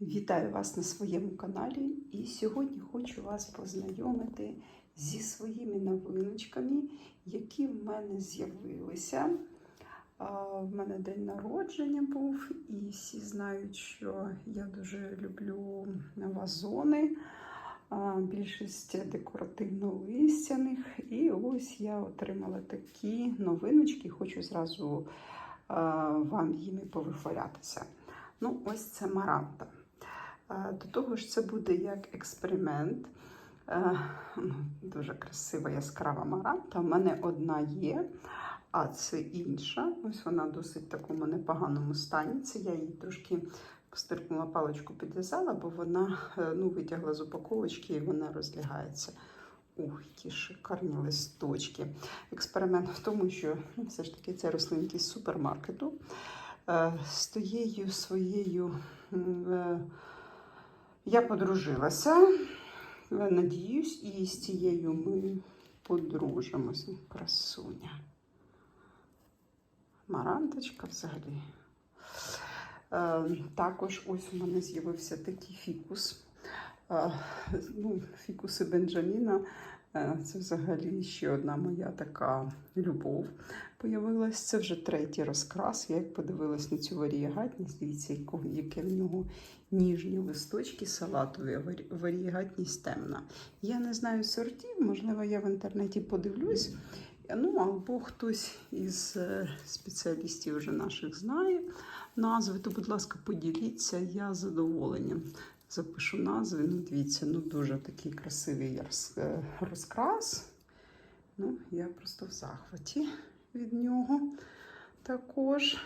Вітаю вас на своєму каналі і сьогодні хочу вас познайомити зі своїми новиночками, які в мене з'явилися. В мене день народження був, і всі знають, що я дуже люблю вазони, більшість декоративно-листяних. І ось я отримала такі новиночки, хочу зразу вам їми повихвалятися. Ну, ось це маранта. До того ж, це буде як експеримент. Е, ну, Дуже красива яскрава маранта. У мене одна є, а це інша. Ось вона досить в такому непоганому стані. Це я її трошки постеркнула паличку, підв'язала, бо вона е, ну, витягла з упаковочки і вона розлягається. Ух, які шикарні листочки. Експеримент в тому, що ну, все ж таки це рослинки з супермаркету. Е, З тією своєю. Я подружилася, е, надіюсь, і з цією ми подружимося. Красуня. Маранточка взагалі. Е, також ось у мене з'явився такий фікус. Е, ну, фікуси Бенджаміна. Е, Це взагалі ще одна моя така любов появилась. Це вже третій розкрас. Я як подивилась на цю варієгатність, дивіться, яке в нього ніжні листочки салатові, варієгатність темна. Я не знаю сортів, можливо, я в інтернеті подивлюсь. Ну, або хтось із е, спеціалістів вже наших знає назви, то, будь ласка, поділіться, я задоволенням запишу назви. Ну, дивіться, ну дуже такий красивий е, розкрас. Ну, я просто в захваті від нього також.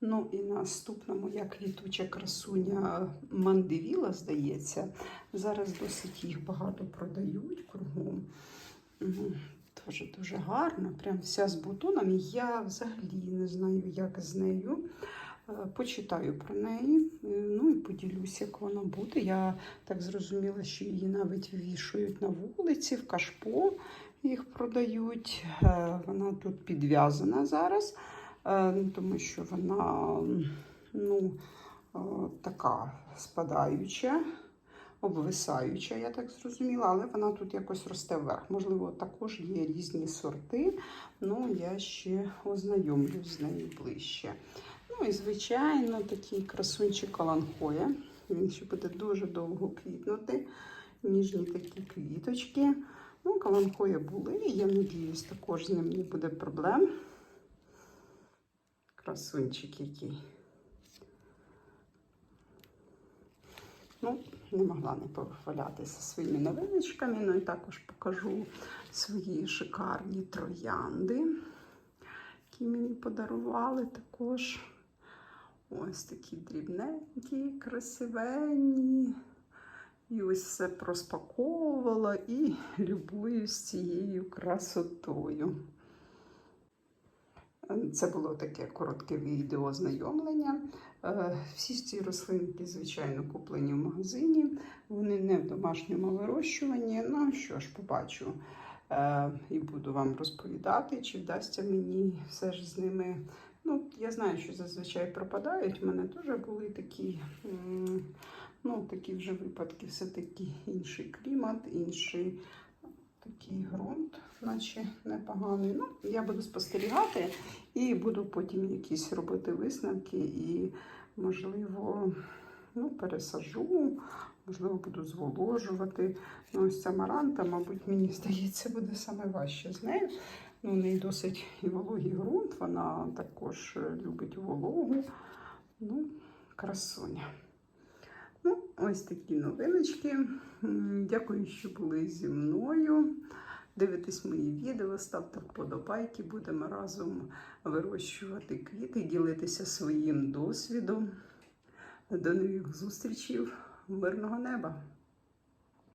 Ну і наступна моя квітуча красуня Мандевіла, здається. Зараз досить їх багато продають кругом. Мгм. Дуже дуже гарна, прям вся з бутонами. Я взагалі не знаю, як з нею. Е, Почитаю про неї, е, ну і поділюся, як вона буде. Я так зрозуміла, що її навіть вішають на вулиці, в кашпо їх продають. Е, Вона тут підв'язана зараз, тому що вона ну, така спадаюча, обвисаюча, я так зрозуміла, але вона тут якось росте вверх. Можливо, також є різні сорти, ну я ще ознайомлюсь з нею ближче. Ну і, звичайно, такий красунчик Аланхоя. Він ще буде дуже довго квітнути. Ніжні такі квіточки. Ну, каланхоя були, і я надіюсь, також з ним не буде проблем. Красунчик який. Ну, не могла не повихвалятися своїми новиночками. Ну і також покажу свої шикарні троянди, які мені подарували також. Ось такі дрібненькі, красивенні. І ось все проспаковувала і любуюсь цією красотою. Це було таке коротке відео знайомлення. Е, Всі ці рослинки, звичайно, куплені в магазині. Вони не в домашньому вирощуванні. Ну що ж, побачу. Е, І буду вам розповідати, чи вдасться мені все ж з ними. Ну, я знаю, що зазвичай пропадають. У мене теж були такі, ну, такі вже випадки, все-таки інший клімат, інший такий ґрунт, наче непоганий. Ну, я буду спостерігати і буду потім якісь робити висновки і, можливо, ну, пересажу, можливо, буду зволожувати. Ну, ось ця маранта, мабуть, мені здається, буде саме важче з нею. Ну, у неї досить і вологий ґрунт, вона також е, любить вологу. Ну, красуня. Ну, ось такі новиночки. Дякую, що були зі мною. Дивитесь мої відео, ставте вподобайки, будемо разом вирощувати квіти, ділитися своїм досвідом. До нових зустрічей, мирного неба!